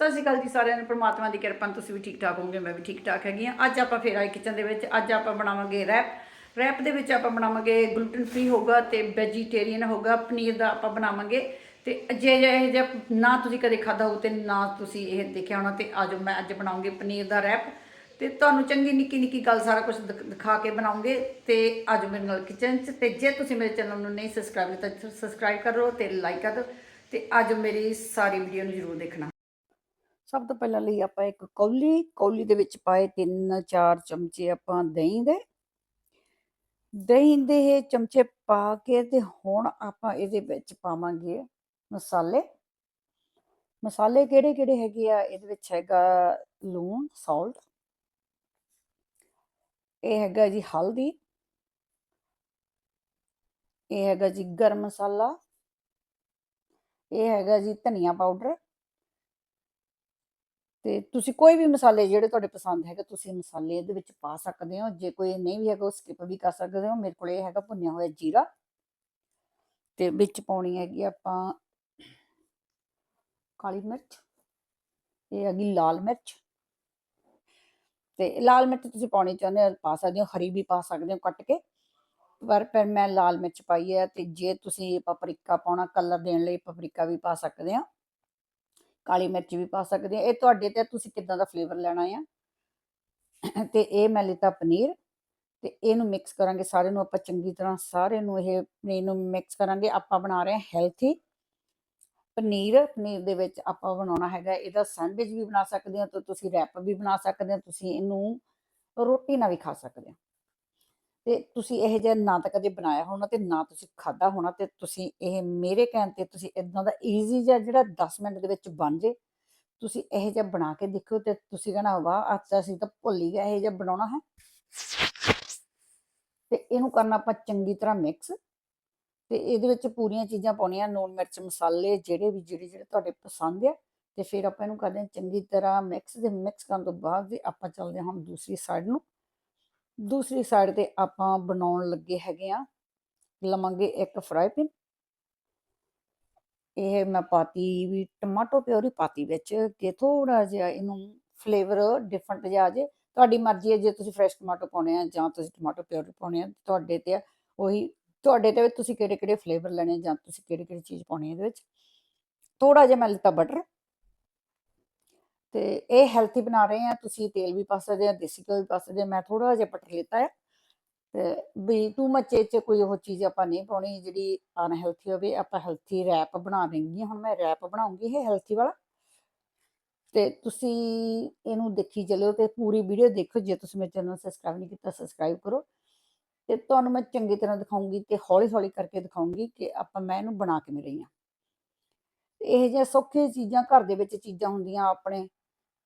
ਸਤਿ ਸ਼੍ਰੀ ਅਕਾਲ ਜੀ ਸਾਰਿਆਂ ਨੂੰ, ਪ੍ਰਮਾਤਮਾ ਦੀ ਕਿਰਪਾ ਨਾਲ ਤੁਸੀਂ ਵੀ ਠੀਕ ਠਾਕ ਹੋਵੋਗੇ, ਮੈਂ ਵੀ ਠੀਕ ਠਾਕ ਹੈਗੀ ਆ ਅੱਜ ਆਪਾਂ ਫੇਰ ਆਏ ਕਿਚਨ ਦੇ ਵਿੱਚ, ਅੱਜ ਆਪਾਂ ਬਣਾਵਾਂਗੇ ਰੈਪ ਰੈਪ ਦੇ ਵਿੱਚ ਆਪਾਂ ਬਣਾਵਾਂਗੇ ਗਲੂਟਨ ਫ੍ਰੀ ਹੋਗਾ ਤੇ ਵੈਜੀਟੇਰੀਅਨ ਹੋਗਾ ਪਨੀਰ ਦਾ ਆਪਾਂ ਬਣਾਵਾਂਗੇ। ਤੇ ਜੇ ਜੇ ਇਹ ਜਿਹਾ ਨਾ ਤੁਸੀਂ ਕਦੇ ਖਾਦਾ ਹੋ ਤੇ ਨਾ ਤੁਸੀਂ ਇਹ ਦੇਖਿਆ ਹੋਣਾ ਤੇ ਆਜੋ ਮੈਂ ਅੱਜ ਬਣਾਉਂਗੀ ਪਨੀਰ ਦਾ ਰੈਪ ਤੇ ਤੁਹਾਨੂੰ ਚੰਗੀ ਨਿੱਕੀ ਨਿੱਕੀ ਗੱਲ ਸਾਰਾ ਕੁਝ ਦਿਖਾ ਕੇ ਬਣਾਉਂਗੇ ਤੇ ਆਜੋ ਮੇਰੇ ਨਾਲ ਕਿਚਨ 'ਚ ਤੇ ਜੇ ਤੁਸੀਂ ਮੇਰੇ ਚੈਨਲ ਨੂੰ ਨਹੀਂ ਸਬਸਕ੍ਰਾਈਬ ਕੀਤਾ ਸਬਸਕ੍ਰਾਈਬ ਕਰੋ ਤੇ ਲਾਈਕ ਕਰ ਦਿਓ। ਤੇ ਅੱਜ ਮੇਰੀ ਸਾਰੀ ਵੀਡੀਓ ਨੂੰ ਜ਼ਰੂਰ ਦੇਖਣਾ। ਸਭ ਤੋਂ ਪਹਿਲਾਂ ਲਈ ਆਪਾਂ ਇੱਕ ਕੌਲੀ ਕੌਲੀ ਦੇ ਵਿੱਚ ਪਾਏ 3-4 ਚਮਚੇ ਆਪਾਂ ਦਹੀਂ ਦੇ। ਦਹੀਂ ਦੇ ਇਹ ਚਮਚੇ ਪਾ ਕੇ ਤੇ ਹੁਣ ਆਪਾਂ ਇਹਦੇ ਵਿੱਚ ਪਾਵਾਂਗੇ ਮਸਾਲੇ। ਮਸਾਲੇ ਕਿਹੜੇ ਕਿਹੜੇ ਹੈਗੇ ਆ? ਇਹਦੇ ਵਿੱਚ ਹੈਗਾ ਲੂਣ ਸਾਲਟ ਇਹ ਹੈਗਾ ਜੀ ਹਲਦੀ। ਇਹ ਹੈਗਾ ਜੀ ਗਰਮ ਮਸਾਲਾ। ਇਹ ਹੈਗਾ ਜੀ ਧਨੀਆ ਪਾਊਡਰ। ਤੇ ਤੁਸੀਂ ਕੋਈ ਵੀ ਮਸਾਲੇ ਜਿਹੜੇ ਤੁਹਾਡੇ ਪਸੰਦ ਹੈਗੇ, ਤੁਸੀਂ ਮਸਾਲੇ ਇਹਦੇ ਵਿੱਚ ਪਾ ਸਕਦੇ ਹੋ। ਜੇ ਕੋਈ ਨਹੀਂ ਵੀ ਹੈਗਾ, ਉਹ ਸਕਿਪ ਵੀ ਕਰ ਸਕਦੇ ਹੋ। ਮੇਰੇ ਕੋਲ ਇਹ ਹੈਗਾ ਭੁੰਨਿਆ ਹੋਇਆ ਜੀਰਾ। ਤੇ ਵਿੱਚ ਪਾਉਣੀ ਹੈਗੀ ਆਪਾਂ ਕਾਲੀ ਮਿਰਚ। ਇਹ ਹੈਗੀ ਲਾਲ ਮਿਰਚ। ਤੇ ਲਾਲ ਮਿਰਚ ਤੁਸੀਂ ਪਾਉਣੀ ਚਾਹੁੰਦੇ ਹੋ, ਪਾ ਸਕਦੇ ਹੋ, ਹਰੀ ਵੀ ਪਾ ਸਕਦੇ ਹੋ ਕੱਟ ਕੇ। ਪਰ ਪਰ ਮੈਂ ਲਾਲ ਮਿਰਚ ਪਾਈ ਹੈ ਤੇ ਜੇ ਤੁਸੀਂ ਪਪਰਿਕਾ ਪਾਉਣਾ ਕਲਰ ਦੇਣ ਲਈ ਪਪਰੀਕਾ ਵੀ ਪਾ ਸਕਦੇ ਆ ਕਾਲੀ ਮਿਰਚ ਵੀ ਪਾ ਸਕਦੇ ਆ। ਇਹ ਤੁਹਾਡੇ ਤੇ ਤੁਸੀਂ ਕਿੱਦਾਂ ਦਾ ਫਲੇਵਰ ਲੈਣਾ ਆ? ਤੇ ਇਹ ਮੈਂ ਲਿੱਤਾ ਪਨੀਰ ਤੇ ਇਹਨੂੰ ਮਿਕਸ ਕਰਾਂਗੇ ਸਾਰੇ ਨੂੰ ਆਪਾਂ ਚੰਗੀ ਤਰ੍ਹਾਂ ਸਾਰੇ ਨੂੰ ਇਹ ਪਨੀਰ ਨੂੰ ਮਿਕਸ ਕਰਾਂਗੇ। ਆਪਾਂ ਬਣਾ ਰਹੇ ਹਾਂ ਹੈਲਥੀ ਪਨੀਰ ਪਨੀਰ ਦੇ ਵਿੱਚ ਆਪਾਂ ਬਣਾਉਣਾ ਹੈਗਾ, ਇਹਦਾ ਸੈਂਡਵਿਚ ਵੀ ਬਣਾ ਸਕਦੇ ਹੋ ਤੇ ਤੁਸੀਂ ਰੈਪ ਵੀ ਬਣਾ ਸਕਦੇ ਹੋ ਤੁਸੀਂ ਇਹਨੂੰ ਰੋਟੀ ਨਾਲ ਵੀ ਖਾ ਸਕਦੇ ਹੋ ਤੇ ਤੁਸੀਂ ਇਹ ਜਿਹਾ ਨਾ ਤਾਂ ਕਦੇ ਬਣਾਇਆ ਹੋਣਾ ਤੇ ਨਾ ਤੁਸੀਂ ਖਾਦਾ ਹੋਣਾ ਤੇ ਤੁਸੀਂ ਇਹ ਮੇਰੇ ਕਹਿਣ ਤੇ ਤੁਸੀਂ ਇਦਾਂ ਦਾ ਈਜ਼ੀ ਜਿਹਾ ਜਿਹੜਾ 10 ਮਿੰਟ ਦੇ ਵਿੱਚ ਬਣ ਜੇ। ਤੁਸੀਂ ਇਹ ਜਿਹਾ ਬਣਾ ਕੇ ਦੇਖੋ ਤੇ ਤੁਸੀਂ ਕਹਣਾ, ਵਾਹ, ਅੱਜ ਅਸੀਂ ਤਾਂ ਭੁੱਲ ਹੀ ਗਏ ਇਹ ਜਿਹਾ ਬਣਾਉਣਾ ਹੈ। ਤੇ ਇਹਨੂੰ ਕਰਨਾ ਆਪਾਂ ਚੰਗੀ ਤਰ੍ਹਾਂ ਮਿਕਸ ਤੇ ਇਹਦੇ ਵਿੱਚ ਪੂਰੀਆਂ ਚੀਜ਼ਾਂ ਪਾਉਣੀਆਂ ਨੂਨ ਮਿਰਚ, ਮਸਾਲੇ ਜਿਹੜੇ ਵੀ, ਜਿਹੜੇ ਜਿਹੜੇ ਤੁਹਾਡੇ ਪਸੰਦ ਆ ਤੇ ਫਿਰ ਆਪਾਂ ਇਹਨੂੰ ਕਰਦੇ ਹਾਂ ਚੰਗੀ ਤਰ੍ਹਾਂ ਮਿਕਸ ਦੇ ਮਿਕਸ ਕਰਨ ਤੋਂ ਬਾਅਦ ਜੀ ਆਪਾਂ ਚੱਲਦੇ ਹਾਂ ਹੁਣ ਦੂਸਰੀ ਸਾਈਡ ਨੂੰ। ਦੂਸਰੀ ਸਾਈਡ ਤੇ ਆਪਾਂ ਬਣਾਉਣ ਲੱਗੇ ਹੈਗੇ ਆ ਲਵਾਂਗੇ ਇੱਕ ਫਰਾਈ ਪੈਨ ਇਹ ਮੈਂ ਪਾਤੀ ਵੀ ਟਮਾਟੋ ਪਿਓਰੀ ਪਾਤੀ ਵਿੱਚ ਕਿ ਥੋੜਾ ਜਿਹਾ ਇਹਨੂੰ ਫਲੇਵਰ ਡਿਫਰੈਂਟ ਜਿਹਾ ਆ ਜੇ, ਤੁਹਾਡੀ ਮਰਜ਼ੀ ਹੈ ਜੇ ਤੁਸੀਂ ਫਰੈਸ਼ ਟਮਾਟੋ ਪਾਉਣੇ ਆ ਜਾਂ ਤੁਸੀਂ ਟਮਾਟੋ ਪਿਓਰੀ ਪਾਉਣੇ ਆ, ਤੁਹਾਡੇ ਤੇ ਆ, ਉਹੀ ਤੁਹਾਡੇ ਤੇ ਤੁਸੀਂ ਕਿਹੜੇ ਕਿਹੜੇ ਫਲੇਵਰ ਲੈਣੇ ਜਾਂ ਤੁਸੀਂ ਕਿਹੜੀ ਕਿਹੜੀ ਚੀਜ਼ ਪਾਉਣੀ ਇਹਦੇ ਵਿੱਚ। ਥੋੜਾ ਜਿਹਾ ਮੈਂ ਲਿੱਤਾ ਬਟਰ ਤੇ ਇਹ ਹੈਲਥੀ ਬਣਾ ਰਹੇ ਆ, ਤੁਸੀਂ ਤੇਲ ਵੀ ਪਾ ਸਕਦੇ ਆ, ਦੇਸੀ ਘਿਓ ਵੀ ਪਾ ਸਕਦੇ ਆ, ਮੈਂ ਥੋੜਾ ਜਿਹਾ ਬਟਰ ਲਿੱਤਾ ਹੈ ਤੇ ਵੀ ਟੂ ਮੱਚ 'ਚ ਕੋਈ ਉਹ ਚੀਜ਼ ਆਪਾਂ ਨਹੀਂ ਪਾਉਣੀ ਜਿਹੜੀ ਅਨਹੈਲਥੀ ਹੋਵੇ, ਆਪਾਂ ਹੈਲਥੀ ਰੈਪ ਬਣਾ ਦੇਂਗੀ ਹੁਣ ਮੈਂ ਰੈਪ ਬਣਾਉਂਗੀ ਇਹ ਹੈਲਥੀ ਵਾਲਾ। ਤੇ ਤੁਸੀਂ ਇਹਨੂੰ ਦੇਖੀ ਚੱਲਿਓ ਤੇ ਪੂਰੀ ਵੀਡੀਓ ਦੇਖੋ, ਜੇ ਤੁਸੀਂ ਮੇਰੇ ਚੈਨਲ ਨੂੰ ਸਬਸਕ੍ਰਾਈਬ ਨਹੀਂ ਕੀਤਾ ਸਬਸਕ੍ਰਾਈਬ ਕਰੋ। ਤੇ ਤੁਹਾਨੂੰ ਮੈਂ ਚੰਗੀ ਤਰ੍ਹਾਂ ਦਿਖਾਉਂਗੀ ਤੇ ਹੌਲੀ ਹੌਲੀ ਕਰਕੇ ਦਿਖਾਉਂਗੀ ਕਿ ਆਪਾਂ ਮੈਂ ਇਹਨੂੰ ਬਣਾ ਕਿਵੇਂ ਰਹੀ ਹਾਂ। ਇਹ ਜਿਹੀਆਂ ਸੌਖੀਆਂ ਚੀਜ਼ਾਂ ਘਰ ਦੇ ਵਿੱਚ ਚੀਜ਼ਾਂ ਹੁੰਦੀਆਂ ਆਪਣੇ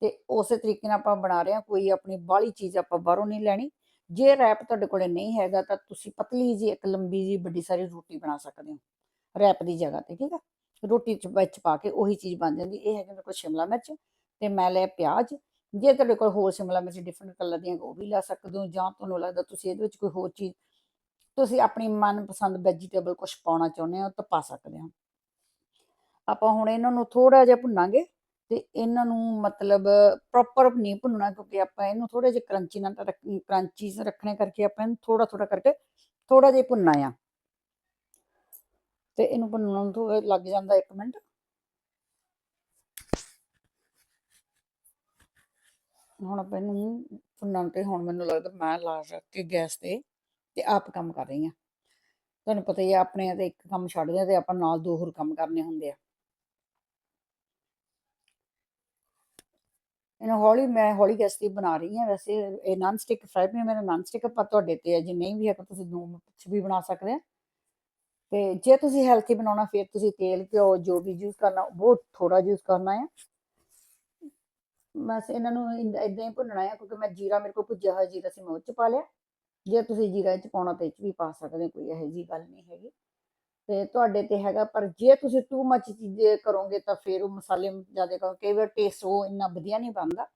ਤੇ ਉਸੇ ਤਰੀਕੇ ਨਾਲ ਆਪਾਂ ਬਣਾ ਰਹੇ ਹਾਂ, ਕੋਈ ਆਪਣੀ ਬਾਹਲੀ ਚੀਜ਼ ਆਪਾਂ ਬਾਹਰੋਂ ਨਹੀਂ ਲੈਣੀ। ਜੇ ਰੈਪ ਤੁਹਾਡੇ ਕੋਲੇ ਨਹੀਂ ਹੈਗਾ ਤਾਂ ਤੁਸੀਂ ਪਤਲੀ ਜੀ ਇੱਕ ਲੰਬੀ ਜੀ ਵੱਡੀ ਸਾਰੀ ਰੋਟੀ ਬਣਾ ਸਕਦੇ ਹੋ ਰੈਪ ਦੀ ਜਗ੍ਹਾ ਤੇ, ਠੀਕ ਆ? ਰੋਟੀ ਚ ਵਿੱਚ ਪਾ ਕੇ ਉਹੀ ਚੀਜ਼ ਬਣ ਜਾਂਦੀ। ਇਹ ਹੈਗਾ ਮੇਰੇ ਕੋਲ ਸ਼ਿਮਲਾ ਮਿਰਚ ਤੇ ਮੈਂ ਲਿਆ ਪਿਆਜ਼। ਜੇ ਤੁਹਾਡੇ ਕੋਲ ਹੋਰ ਸ਼ਿਮਲਾ ਮਿਰਚ ਡਿਫਰੈਂਟ ਕਲਰ ਦੀਆਂ ਉਹ ਵੀ ਲੈ ਸਕਦੇ ਹੋ ਜਾਂ ਤੁਹਾਨੂੰ ਲੱਗਦਾ ਤੁਸੀਂ ਇਹਦੇ ਵਿੱਚ ਕੋਈ ਹੋਰ ਚੀਜ਼, ਤੁਸੀਂ ਆਪਣੀ ਮਨਪਸੰਦ ਵੈਜੀਟੇਬਲ ਕੁਝ ਪਾਉਣਾ ਚਾਹੁੰਦੇ ਹੋ ਤਾਂ ਪਾ ਸਕਦੇ ਹੋ। ਆਪਾਂ ਹੁਣ ਇਹਨਾਂ ਨੂੰ ਥੋੜਾ ਜਿਹਾ ਭੁੰਨਾਂਗੇ। ਤੇ ਇਹਨਾਂ ਨੂੰ ਮਤਲਬ ਪ੍ਰੋਪਰ ਨਹੀਂ ਭੁੰਨਣਾ ਕਿਉਂਕਿ ਆਪਾਂ ਇਹਨੂੰ ਥੋੜੇ ਜਿਹਾ ਕਰੰਚੀ ਨਾਲ ਕਰੰਚੀ ਰੱਖਣੇ ਕਰਕੇ ਆਪਾਂ ਇਹਨੂੰ ਥੋੜਾ ਥੋੜਾ ਕਰਕੇ ਥੋੜਾ ਜਿਹਾ ਭੁੰਨਣਾ ਆ। ਤੇ ਇਹਨੂੰ ਭੁੰਨਣ ਨੂੰ ਥੋੜਾ ਲੱਗ ਜਾਂਦਾ 1 ਮਿੰਟ। ਹੁਣ ਆਪਾਂ ਇਹਨੂੰ ਭੁੰਨਣ ਤੇ ਹੁਣ ਮੈਨੂੰ ਲੱਗਦਾ ਮੈਂ ਲਾਸ਼ ਰੱਖ ਕੇ ਗੈਸ ਤੇ ਤੇ ਆਪ ਕੰਮ ਕਰ ਰਹੀ ਆ। ਤੁਹਾਨੂੰ ਪਤਾ ਹੀ ਆ, ਆਪਣੇ ਤੇ ਇੱਕ ਕੰਮ ਛੱਡਦੇ ਆ ਤੇ ਆਪਾਂ ਨਾਲ ਦੋ ਹੋਰ ਕੰਮ ਕਰਨੇ ਹੁੰਦੇ ਆ। ਇਹਨੂੰ ਹੌਲੀ, ਮੈਂ ਹੌਲੀ ਗੈਸ ਤੇ ਬਣਾ ਰਹੀ ਹਾਂ। ਵੈਸੇ ਇਹ ਨਾਨ ਸਟਿਕ ਫਰਾਈ ਪੈਨ ਮੇਰਾ ਨਾਨ ਸਟਿਕ ਪਰ ਤੁਹਾਡੇ ਤੇ ਹੈ। ਜੇ ਨਹੀਂ ਵੀ ਹੈ ਤਾਂ ਤੁਸੀਂ ਦੋ ਵਿੱਚ ਵੀ ਬਣਾ ਸਕਦੇ ਆ ਤੇ ਜੇ ਤੁਸੀਂ ਹੈਲਥੀ ਬਣਾਉਣਾ, ਫਿਰ ਤੁਸੀਂ ਤੇਲ, ਘਿਓ, ਜੋ ਵੀ ਯੂਜ਼ ਕਰਨਾ, ਬਹੁਤ ਥੋੜਾ ਯੂਜ਼ ਕਰਨਾ ਹੈ ਬਸ ਇਹਨਾਂ ਨੂੰ ਇਦਾਂ ਹੀ ਭੁੰਨਣਾ ਹੈ ਕਿਉਂਕਿ ਮੈਂ ਜੀਰਾ ਮੇਰੇ ਕੋਲ ਭੁੱਜਿਆ ਹੋਇਆ ਜੀਰਾ ਸੀ, ਮੈਂ ਉਹ ਚ ਪਾ ਲਿਆ। ਜੇ ਤੁਸੀਂ ਜੀਰਾ ਚ ਪਾਉਣਾ ਤਾਂ ਇਹ ਚ ਵੀ ਪਾ ਸਕਦੇ ਹੋ, ਕੋਈ ਇਹੋ ਜਿਹੀ ਗੱਲ ਨਹੀਂ ਹੈਗੀ। ਤੇ ਤੁਹਾਡੇ ਤੇ ਹੈਗਾ, ਪਰ ਜੇ ਤੁਸੀਂ ਟੂ ਮੱਚ ਚੀਜ਼ੇ ਕਰੋਗੇ ਤਾਂ ਫਿਰ ਉਹ ਮਸਾਲੇ ਜ਼ਿਆਦਾ ਕਰੋ। ਕਈ ਵਾਰ ਟੇਸਟ ਉਹ ਇੰਨਾ ਵਧੀਆ ਨਹੀਂ ਬਣਦਾ।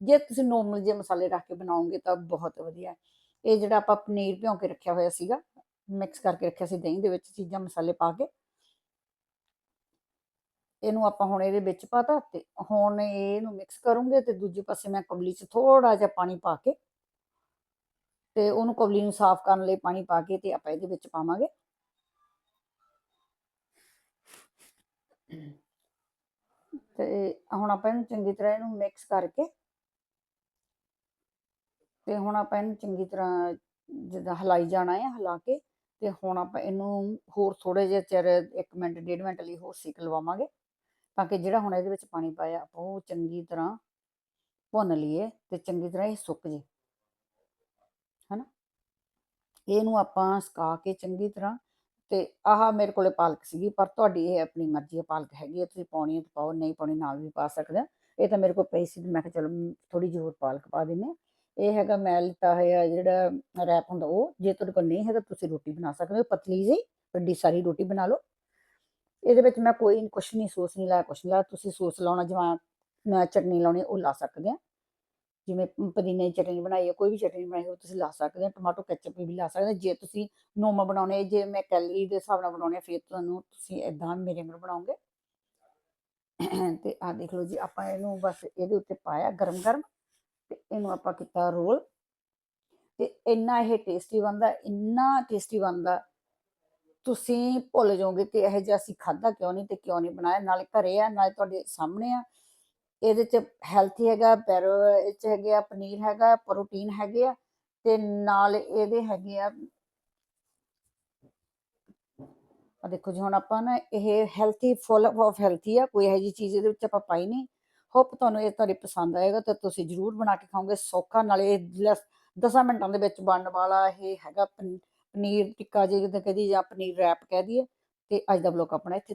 ਜੇ ਤੁਸੀਂ ਨੋਰਮਲ ਜੇ ਮਸਾਲੇ ਰੱਖ ਕੇ ਬਣਾਓਗੇ ਤਾਂ ਬਹੁਤ ਵਧੀਆ। ਇਹ ਜਿਹੜਾ ਆਪਾਂ ਪਨੀਰ ਭਿਉਂ ਕੇ ਰੱਖਿਆ ਹੋਇਆ ਸੀਗਾ ਮਿਕਸ ਕਰਕੇ ਰੱਖਿਆ ਸੀ ਦਹੀਂ ਦੇ ਵਿੱਚ ਚੀਜ਼ਾਂ, ਮਸਾਲੇ ਪਾ ਕੇ। ਇਹਨੂੰ ਆਪਾਂ ਹੁਣ ਇਹਦੇ ਵਿੱਚ ਪਾਤਾ ਤੇ ਹੁਣ ਇਹਨੂੰ ਮਿਕਸ ਕਰੂੰਗੇ ਤੇ ਦੂਜੇ ਪਾਸੇ ਮੈਂ ਕਬਲੀ 'ਚ ਥੋੜਾ ਜਿਹਾ ਪਾਣੀ ਪਾ ਕੇ ਤੇ ਉਹਨੂੰ ਕਬਲੀ ਨੂੰ ਸਾਫ਼ ਕਰਨ ਲਈ ਪਾਣੀ ਪਾ ਕੇ ਤੇ ਆਪਾਂ ਇਹਦੇ ਵਿੱਚ ਪਾਵਾਂਗੇ। ਤੇ ਹੁਣ ਆਪਾਂ ਇਹਨੂੰ ਚੰਗੀ ਤਰ੍ਹਾਂ ਇਹਨੂੰ ਮਿਕਸ ਕਰਕੇ ਤੇ ਹੁਣ ਆਪਾਂ ਇਹਨੂੰ ਚੰਗੀ ਤਰ੍ਹਾਂ ਜਿੱਦਾਂ ਹਲਾਈ ਜਾਣਾ ਹੈ ਹਿਲਾ ਕੇ ਤੇ ਹੁਣ ਆਪਾਂ ਇਹਨੂੰ ਹੋਰ ਥੋੜੇ ਜਿਹਾ ਚਿਰ 1 ਮਿੰਟ, ਡੇਢ ਮਿੰਟ ਲਈ ਹੋਰ ਸੀਕ ਲਵਾਵਾਂਗੇ ਤਾਂ ਕਿ ਜਿਹੜਾ ਹੁਣ ਇਹਦੇ ਵਿੱਚ ਪਾਣੀ ਪਾਇਆ ਆਪਾਂ ਉਹ ਚੰਗੀ ਤਰ੍ਹਾਂ ਭੁੰਨ ਲਈਏ ਤੇ ਚੰਗੀ ਤਰ੍ਹਾਂ ਇਹ ਸੁੱਕ ਜੇ। ਹਨਾ? ਇਹਨੂੰ ਆਪਾਂ ਸੁਕਾ ਕੇ ਚੰਗੀ ਤਰ੍ਹਾਂ ਤੇ ਆਹ ਮੇਰੇ ਕੋਲੇ ਪਾਲਕ ਸੀਗੀ, ਪਰ ਤੁਹਾਡੀ ਇਹ ਆਪਣੀ ਮਰਜ਼ੀ ਹੈ, ਪਾਲਕ ਹੈਗੀ ਹੈ, ਤੁਸੀਂ ਪਾਉਣੀ ਹੈ ਤਾਂ ਪਾਓ, ਨਹੀਂ ਪਾਉਣੀ ਨਾਲ ਵੀ ਪਾ ਸਕਦੇ ਇਹ ਤਾਂ ਮੇਰੇ ਕੋਲ ਪਈ ਸੀ ਮੈਂ ਕਿਹਾ ਚਲੋ ਥੋੜੀ ਜਿਹੀ ਹੋਰ ਪਾਲਕ ਪਾ ਦਿੰਨੇ ਹਾਂ। ਇਹ ਹੈਗਾ ਮੈਂ ਲਿੱਤਾ ਹੋਇਆ ਜਿਹੜਾ ਰੈਪ ਹੁੰਦਾ ਉਹ, ਜੇ ਤੁਹਾਡੇ ਕੋਲ ਨਹੀਂ ਹੈਗਾ ਤੁਸੀਂ ਰੋਟੀ ਬਣਾ ਸਕਦੇ ਹੋ, ਪਤਲੀ ਜਿਹੀ, ਵੱਡੀ ਸਾਰੀ ਰੋਟੀ ਬਣਾ ਲਓ। ਇਹਦੇ ਵਿੱਚ ਮੈਂ ਕੋਈ ਕੁਛ ਨਹੀਂ, ਸੋਸ ਨਹੀਂ ਲਾਇਆ, ਕੁਛ ਨਹੀਂ ਲਾਇਆ, ਤੁਸੀਂ ਸੋਸ ਲਾਉਣਾ, ਜਿਵੇਂ ਚਟਨੀ ਲਾਉਣੀ, ਉਹ ਲਾ ਸਕਦੇ ਆ ਜਿਵੇਂ ਪੁਦੀਨੇ ਦੀ ਚਟਨੀ ਬਣਾਈ ਹੈ ਕੋਈ ਵੀ ਚਟਨੀ ਬਣਾਈ ਹੋ ਤੁਸੀਂ ਲਾ ਸਕਦੇ ਹੋ, ਟਮਾਟੋ ਕੈਚਪ ਵੀ ਲਾ ਸਕਦੇ ਹੋ, ਜੇ ਤੁਸੀਂ ਨੋਮਾ ਬਣਾਉਣੇ, ਜੇ ਮੈਂ ਕੈਲਰੀ ਦੇ ਹਿਸਾਬ ਨਾਲ ਬਣਾਉਣੇ ਫਿਰ ਤੁਹਾਨੂੰ ਤੁਸੀਂ ਇਦਾਂ ਮੇਰੇ ਨਾਲ ਬਣਾਓਗੇ। ਤੇ ਆ ਦੇਖ ਲਓ ਜੀ, ਆਪਾਂ ਇਹਨੂੰ ਬਸ ਇਹਦੇ ਉੱਤੇ ਪਾਇਆ ਗਰਮ ਗਰਮ ਤੇ ਇਹਨੂੰ ਆਪਾਂ ਕੀਤਾ ਰੋਲ। ਤੇ ਇੰਨਾ ਇਹ ਟੇਸਟੀ ਬਣਦਾ, ਇੰਨਾ ਟੇਸਟੀ ਬਣਦਾ, ਤੁਸੀਂ ਭੁੱਲ ਜਾਓਗੇ ਕਿ ਇਹ ਜਿਹਾ ਅਸੀਂ ਖਾਦਾ ਕਿਉਂ ਨਹੀਂ ਤੇ ਕਿਉਂ ਨਹੀਂ ਬਣਾਇਆ, ਨਾਲੇ ਘਰੇ ਆ, ਨਾਲੇ ਤੁਹਾਡੇ ਸਾਹਮਣੇ ਆ। ਇਹਦੇ ਚ ਹੈਲਥੀ ਹੈਗਾ ਪੈਰੋ ਇਹ ਚ ਹੈਗੇ ਆ, ਪਨੀਰ ਹੈਗਾ ਪ੍ਰੋਟੀਨ ਹੈਗੇ ਆ ਤੇ ਨਾਲ ਇਹਦੇ ਹੈਗੇ ਆ ਆ ਦੇਖੋ ਜੀ, ਹੁਣ ਆਪਾਂ ਨਾ ਇਹ ਹੈਲਥੀ ਫੁੱਲ ਆਫ ਹੈਲਥੀ ਆ, ਕੋਈ ਇਹੋ ਜੀ ਚੀਜ਼ ਇਹਦੇ ਵਿੱਚ ਆਪਾਂ ਪਾਈ ਨਹੀਂ। ਹੋਪ ਤੁਹਾਨੂੰ ਇਹ ਤੁਹਾਡੇ ਪਸੰਦ ਆਏਗਾ ਤੇ ਤੁਸੀਂ ਜਰੂਰ ਬਣਾ ਕੇ ਖਾਓਗੇ, ਸੌਖਾ ਨਾਲ ਇਹ 10 ਮਿੰਟਾਂ ਦੇ ਵਿੱਚ ਬਣਨ ਵਾਲਾ ਇਹ ਹੈਗਾ ਪਨੀਰ ਟਿੱਕਾ ਜੇ ਕਿਤੇ ਕਹਦੀ ਜਾਂ ਪਨੀਰ ਰੈਪ ਕਹਿ ਦਈਏ ਤੇ ਅੱਜ ਦਾ ਬਲੌਗ ਆਪਣਾ ਇੱਥੇ